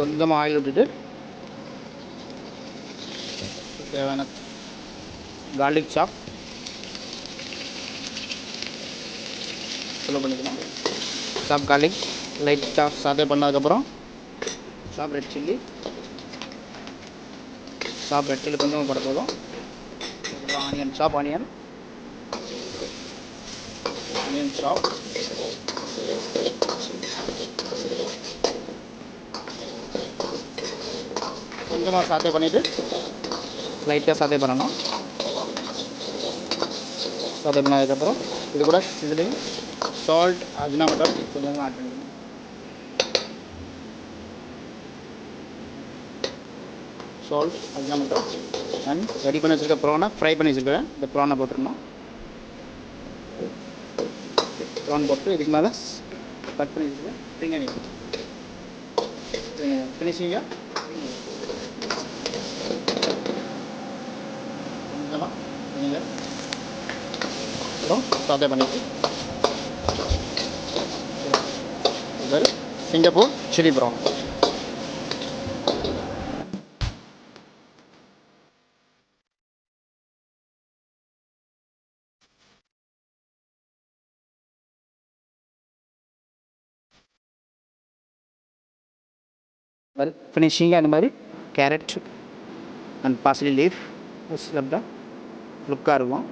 கொஞ்சமாக ஆயில் விட்டுட்டு தேவையான கார்லிக் சாப் ஃபில்லப் பண்ணிக்கலாம். சாப் கார்லிக் லைட்டாக சாதே பண்ணதுக்கப்புறம் chop red chilli chop red chilli கொஞ்சம் போட போதும். ஆனியன் சாப் ஆனியன் ஆனியன் சாப் கொஞ்சமாக சாத்தே பண்ணிவிட்டு லைட்டாக சாத்தே பண்ணணும். சாத்தே பண்ணதுக்கப்புறம் இது கூட இதுலேயும் சால்ட் அஜினாமோட்டோ கொஞ்சமாக ஆட் பண்ணிக்கணும். சால்ட் அஜினா அஜினாமோட்டோ அண்ட் ரெடி பண்ணி வச்சுருக்க ப்ரானை ஃப்ரை பண்ணி வச்சுருக்கேன் இந்த ப்ரானை போட்டுருணும் ப்ரான் போட்டு இதுக்கு மேலே கட் பண்ணி வச்சுருக்கேன் ஃபினிஷிங்காக கொஞ்சமாக வினிகர் அப்புறம் சாதே பண்ணிட்டு இது சிங்கப்பூர் சில்லி ப்ரௌன் வெல் ஃபினிஷிங்காக இந்த மாதிரி கேரட் அண்ட் பாசிலி லீஃப் சாப்பிட்டா லுக்காக இருக்கும்